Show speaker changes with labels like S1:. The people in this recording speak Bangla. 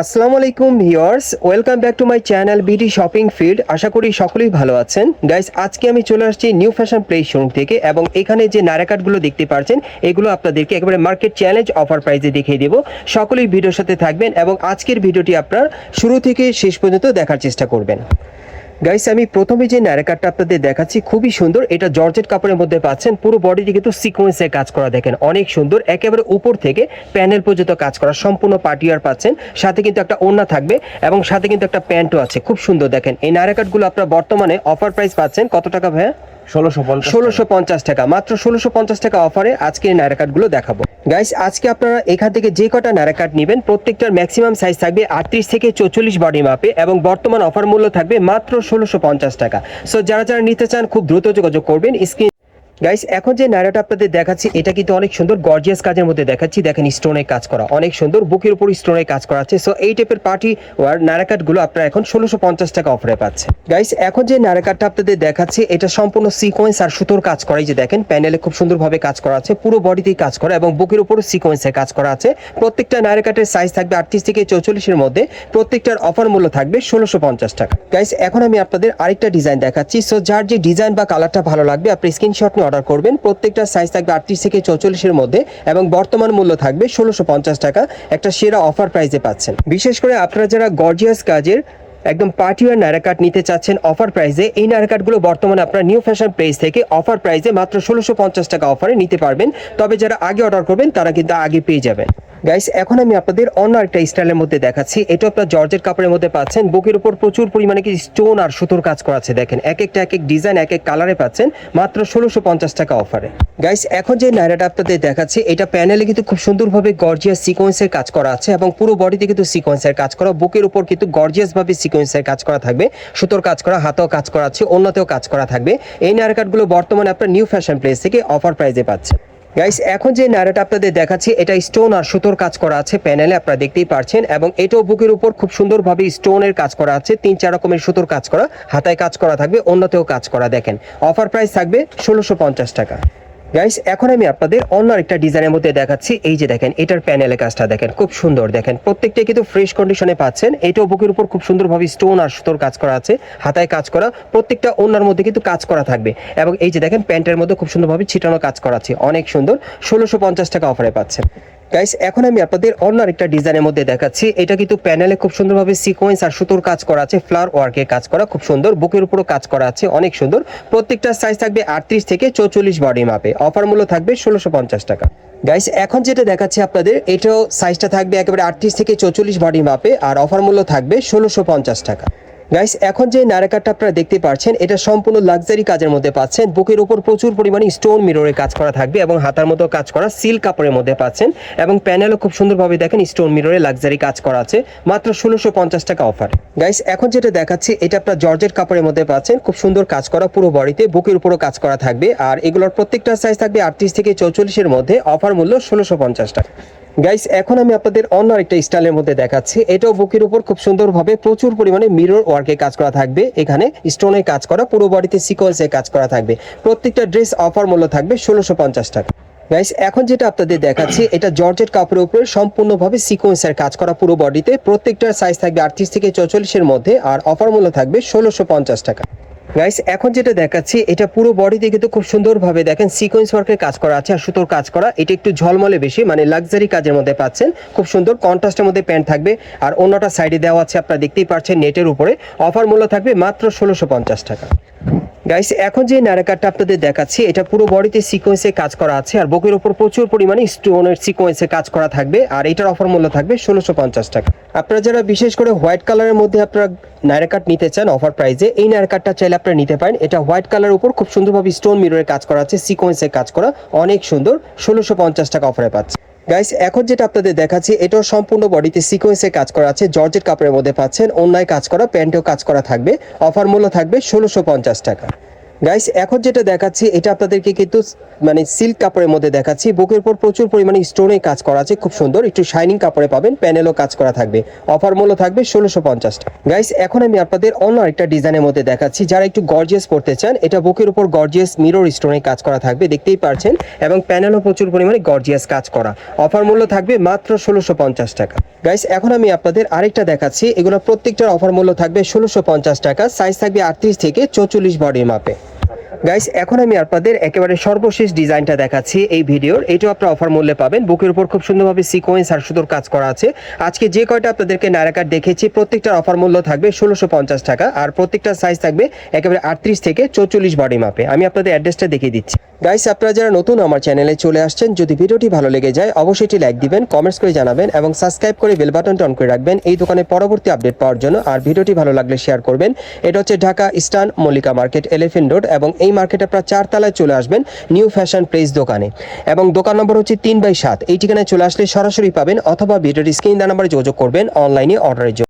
S1: আসসালামু আলাইকুম viewers, welcome back to my channel BD shopping field. আশা করি সকলেই ভালো আছেন। গাইস, আজকে আমি চলে আসছি নিউ ফ্যাশন প্লে শোরুম থেকে এবং এখানে যে নারাকাটগুলো দেখতে পাচ্ছেন, এগুলো আপনাদেরকে একেবারে মার্কেট চ্যালেঞ্জ অফার প্রাইজে দেখিয়ে দেবো। সকলেই ভিডিওর সাথে থাকবেন এবং আজকের ভিডিওটি আপনার শুরু থেকে শেষ পর্যন্ত দেখার চেষ্টা করবেন। গাইস আমি প্রথমে যে ন্যারেকারটা আপনাদের দেখাচ্ছি, খুবই সুন্দর। এটা জর্জেট কাপড়ের মধ্যে পাচ্ছেন। পুরো বডিটি কিন্তু সিকোয়েন্সে কাজ করা দেখেন, অনেক সুন্দর। একেবারে উপর থেকে প্যানেল পর্যন্ত কাজ করা, সম্পূর্ণ পার্টিয়ার পাচ্ছেন। সাথে কিন্তু একটা ওড়না থাকবে এবং সাথে কিন্তু একটা প্যান্টও আছে। খুব সুন্দর দেখেন। এই ন্যারেকারগুলো আপনারা বর্তমানে অফার প্রাইস পাচ্ছেন। কত টাকা ভাইয়া?
S2: ষোলোশো পঞ্চাশ
S1: টাকা। মাত্র ষোলোশো পঞ্চাশ টাকা অফারে আজকে এই নায়রা কার্ডগুলো দেখাবো। গাইস আজকে আপনারা এখান থেকে যে কটা নায়রা কার্ড নেবেন, প্রত্যেকটার ম্যাক্সিমাম সাইজ থাকবে আটত্রিশ থেকে চৌচল্লিশ বডি মাপে এবং বর্তমান অফার মূল্য থাকবে মাত্র ষোলোশো পঞ্চাশ টাকা। সো যারা যারা নিতে চান, খুব দ্রুত যোগাযোগ করবেন। স্ক্রিন গাইস এখন যে নায়রাটা আপনাদের দেখাচ্ছি, এটা কিন্তু অনেক সুন্দর গর্জিয়াস কাজের মধ্যে দেখাচ্ছি। দেখেন স্টোনে কাজ করা। অনেক সুন্দর, বুকের উপর স্টোনে কাজ করা আছে। সো এই টাইপের পার্টি ওয়ার নায়রাকাটগুলো আপনারা এখন ষোলোশো পঞ্চাশ টাকা অফারে পাচ্ছে। গাইস এখন যে নায়রাকাটটা আপনাদের দেখাচ্ছি, এটা সম্পূর্ণ সিকোয়েন্স আর সুতোর কাজ করা। এই যে দেখেন প্যানেলে খুব সুন্দরভাবে কাজ করা আছে, পুরো বডিতেই কাজ করা এবং বুকের উপর সিকোয়েন্সে কাজ করা আছে। প্রত্যেকটা নায়রাকাটের সাইজ থাকবে আটত্রিশ থেকে চৌচল্লিশের মধ্যে। প্রত্যেকটার অফার মূল্য থাকবে ষোলোশো পঞ্চাশ টাকা। গাইস এখন আমি আপনাদের আরেকটা ডিজাইন দেখাচ্ছি। সো যার যে ডিজাইন বা কালারটা ভালো লাগবে, আপনি স্ক্রিনশট নিয়ে অর্ডার করবেন। প্রত্যেকটা সাইজ থাকবে আটত্রিশ থেকে চৌচল্লিশের মধ্যে এবং বর্তমান মূল্য থাকবে ষোলোশো টাকা। একটা সেরা অফার প্রাইসে পাচ্ছেন। বিশেষ করে আপনারা যারা গর্জিয়াস কাজের একদম পার্টিওয়ার নায়রা কাট নিতে চাচ্ছেন অফার প্রাইসে এই নায়রা কাটগুলো বর্তমানে আপনার নিউ ফ্যাশন প্রাইস থেকে অফার প্রাইসে মাত্র ষোলোশো টাকা অফারে নিতে পারবেন। তবে যারা আগে অর্ডার করবেন, তারা কিন্তু আগে পেয়ে যাবেন। গাইস এখন আমি আপনাদের অন্য একটা স্টাইলের মধ্যে দেখাচ্ছি। এটা আপনার জর্জের কাপড়ের মধ্যে পাচ্ছেন। বুকের উপর প্রচুর পরিমাণে কি স্টোন আর সুতোর কাজ করা আছে, দেখেন। এক একটা, এক এক ডিজাইন এক এক কালারে পাচ্ছেন। মাত্র ষোলোশো পঞ্চাশ টাকা অফারে গাইস এখন যে নায়রাটা আপনাদের দেখাচ্ছি, এটা প্যানেলে কিন্তু খুব সুন্দরভাবে গর্জিয়াস সিকোয়েন্সের কাজ করা আছে এবং পুরো বডিতে কিন্তু সিকোয়েন্সের কাজ করা, বুকের উপর কিন্তু গর্জিয়াস ভাবে সিকোয়েন্সের কাজ করা থাকবে। সুতোর কাজ করা, হাতেও কাজ করা আছে অন্যতেও কাজ করা থাকবে। এই নায়রাকাটগুলো বর্তমানে আপনার নিউ ফ্যাশন প্লেস থেকে অফার প্রাইসে পাচ্ছেন। গাইস এখন যে নারাটা আপনাদের দেখাচ্ছি, এটা স্টোন আর সুতোর কাজ করা আছে প্যানেলে আপনারা দেখতেই পারছেন, এবং এটাও বুকের উপর খুব সুন্দরভাবে স্টোনের কাজ করা আছে, তিন চার রকমের সুতোর কাজ করা, হাতায় কাজ করা থাকবে, অন্যতেও কাজ করা, দেখেন। অফার প্রাইস থাকবে ষোলোশো টাকা। গাইস এখন আমি আপনাদের অন্য একটা ডিজাইনের মধ্যে দেখাচ্ছি। এই যে দেখেন, এটার প্যানেলে কাজটা দেখেন, খুব সুন্দর দেখেন। প্রত্যেকটা কিন্তু ফ্রেশ কন্ডিশনে পাচ্ছেন। এটাও বুকের উপর খুব সুন্দরভাবে স্টোন আর সুতোর কাজ করা আছে, হাতায় কাজ করা। প্রত্যেকটা অন্যার মধ্যে কিন্তু কাজ করা থাকবে। এবং এই যে দেখেন, প্যান্টের মধ্যে খুব সুন্দরভাবে ছিটানো কাজ করা আছে। অনেক সুন্দর। ষোলোশো পঞ্চাশ টাকা অফারে পাচ্ছেন। গাইস এখন আমি আপনাদের অন্য আরেকটা ডিজাইনের মধ্যে দেখাচ্ছি। এটা কিন্তু প্যানেলে খুব সুন্দরভাবে সিকোয়েন্স আর সুতোর কাজ করা আছে ফ্লাওয়ার ওয়ার্কের কাজ করা, খুব সুন্দর। বুকের উপরও কাজ করা আছে, অনেক সুন্দর। প্রত্যেকটা সাইজ থাকবে আটত্রিশ থেকে চৌচল্লিশ বডি মাপে অফার মূল্য থাকবে ষোলোশো পঞ্চাশ টাকা। গাইস এখন যেটা দেখাচ্ছি আপনাদের, এটাও সাইজটা থাকবে একেবারে আটত্রিশ থেকে চৌচল্লিশ বডি মাপে আর অফার মূল্য থাকবে ষোলোশো পঞ্চাশ টাকা। গাইস এখন যে নারাকারটা আপনারা দেখতে পাচ্ছেন, এটা সম্পূর্ণ লাক্সারি কাজের মধ্যে পাচ্ছেন। বুকের উপর প্রচুর পরিমাণে স্টোন মিররের কাজ করা থাকবে এবং হাতার মতো কাজ করা সিল্ক কাপড়ের মধ্যে পাচ্ছেন। এবং প্যানেলও খুব সুন্দরভাবে দেখেন স্টোন মিররে লাক্সারি কাজ করা আছে। মাত্র ষোলোশো পঞ্চাশ টাকা অফার গাইস এখন যেটা দেখাচ্ছি, এটা আপনার জর্জেট কাপড়ের মধ্যে পাচ্ছেন। খুব সুন্দর কাজ করা পুরো বডিতে বুকের উপরও কাজ করা থাকবে। আর এগুলোর প্রত্যেকটা সাইজ থাকবে আটত্রিশ থেকে চৌচল্লিশের মধ্যে। অফার মূল্য ষোলোশো পঞ্চাশ টাকা। গাইস এখন আমি আপনাদের অন্য আরেকটা স্টাইলের মধ্যে দেখাচ্ছি। এটাও বুকের উপর খুব সুন্দরভাবে প্রচুর পরিমাণে মিরর ওয়ার্কে কাজ করা থাকবে। এখানে স্টোনে কাজ করা, পুরো বডিতে সিকোয়েন্সে কাজ করা থাকবে। প্রত্যেকটা ড্রেস অফার মূল্য থাকবে ষোলোশো পঞ্চাশ টাকা। গাইস এখন যেটা আপনাদের দেখাচ্ছি, এটা জর্জেট কাপড়ের উপরে সম্পূর্ণভাবে সিকোয়েন্সের কাজ করা পুরো বডিতে প্রত্যেকটার সাইজ থাকবে আটত্রিশ থেকে চৌচল্লিশের মধ্যে, আর অফার মূল্য থাকবে ষোলোশো পঞ্চাশ টাকা। গাইস এখন যেটা দেখাচ্ছি, এটা পুরো বডিতে কিন্তু খুব সুন্দরভাবে দেখেন সিকোয়েন্স ওয়ার্কের কাজ করা আছে আর সুতোর কাজ করা। এটা একটু ঝলমলে বেশি মানে লাক্সারি কাজের মধ্যে পাচ্ছেন। খুব সুন্দর কন্ট্রাস্টের মধ্যে প্যান্ট থাকবে। আর অন্যটা সাইডে দেওয়া আছে, আপনারা দেখতেই পাচ্ছেন নেটের উপরে। অফার মূল্য থাকবে মাত্র ষোলোশো টাকা। গাইস এখন যে নারাকারটা আপনাদের দেখাচ্ছি, এটা পুরো বডিতে সিকোয়েন্সে কাজ করা আছে, আর বুকের উপর প্রচুর পরিমাণে স্টোনের সিকোয়েন্সে কাজ করা থাকবে, আর এটার অফার মূল্য থাকবে ষোলোশো পঞ্চাশ টাকা। আপনারা যারা বিশেষ করে হোয়াইট কালারের মধ্যে আপনারা নারাকাট নিতে চান অফার প্রাইসে এই নারাকাটটা চাইলে আপনারা নিতে পারেন। এটা হোয়াইট কালার উপর খুব সুন্দরভাবে স্টোন মিররের কাজ করা আছে সিকোয়েন্সে কাজ করা, অনেক সুন্দর, ষোলোশো পঞ্চাশ টাকা অফারে পাচ্ছে। গাইস এখন যেটা আপনাদের দেখাচ্ছি, এটাও সম্পূর্ণ বডিতে সিকোয়েন্সে কাজ করা আছে। জর্জের কাপড়ের মধ্যে পাচ্ছেন অন্যায় কাজ করা, প্যান্টেও কাজ করা থাকবে। অফার মূল্য থাকবে ষোলোশো টাকা। গাইস এখন যেটা দেখাচ্ছি, এটা আপনাদেরকে কিন্তু মানে সিল্ক কাপড়ের মধ্যে দেখাচ্ছি। বুকের উপর প্রচুর পরিমাণে স্টোনে কাজ করা আছে, খুব সুন্দর। একটু শাইনিং কাপড়ে পাবেন প্যানেলও কাজ করা থাকবে। অফার মূল্য থাকবে ষোলোশো পঞ্চাশ। গাইস এখন আমি আপনাদের অন্য আরেকটা ডিজাইনের মধ্যে দেখাচ্ছি। যারা একটু গর্জিয়াস পড়তে চান, এটা বুকের উপর গর্জিয়াস মিরর স্টোনে কাজ করা থাকবে, দেখতেই পারছেন। এবং প্যানেলও প্রচুর পরিমাণে গর্জিয়াস কাজ করা। অফার মূল্য থাকবে মাত্র ষোলোশো পঞ্চাশ টাকা। গাইস এখন আমি আপনাদের আরেকটা দেখাচ্ছি। এগুলো প্রত্যেকটার অফার মূল্য থাকবে ষোলোশো পঞ্চাশ টাকা। সাইজ থাকবে আটত্রিশ থেকে চৌচল্লিশ বডির মাপে গাইস এখন আমি আপনাদের একেবারে সর্বশেষ ডিজাইনটা দেখাচ্ছি এই ভিডিওর। এটাও আপনারা অফার মূল্যে পাবেন। বুকের উপর খুব সুন্দরভাবে সিকোয়েন্স আর সুন্দর কাজ করা আছে। আজকে যে কয়টা আপনাদেরকে নারাকার দেখেছি, প্রত্যেকটার অফার মূল্য থাকবে ষোলোশো পঞ্চাশ টাকা আর প্রত্যেকটা সাইজ থাকবে একেবারে আটত্রিশ থেকে চৌচল্লিশ বডি মাপে আমি আপনাদের অ্যাড্রেসটা দেখিয়ে দিচ্ছি। গাইস আপনারা যারা নতুন আমার চ্যানেলে চলে আসছেন, যদি ভিডিওটি ভালো লেগে যায়, অবশ্যই এটি লাইক দিবেন কমেন্টস করে জানাবেন এবং সাবস্ক্রাইব করে বেল বাটনটা অন করে রাখবেন এই দোকানে পরবর্তী আপডেট পাওয়ার জন্য। আর ভিডিওটি ভালো লাগলে শেয়ার করবেন। এটা হচ্ছে Dhaka eastern Mallika market elephant road এবং এই মার্কেটে আপনারা চারতলায় চলে আসবেন নিউ ফ্যাশন প্লেস দোকানে। এবং দোকান নম্বর হচ্ছে তিন বাই সাত। এই ঠিকানায় চলে আসলে সরাসরি পাবেন অথবা ভিডিওটি স্ক্রিন নাম্বারে যোগাযোগ করবেন অনলাইনে অর্ডারের জন্য।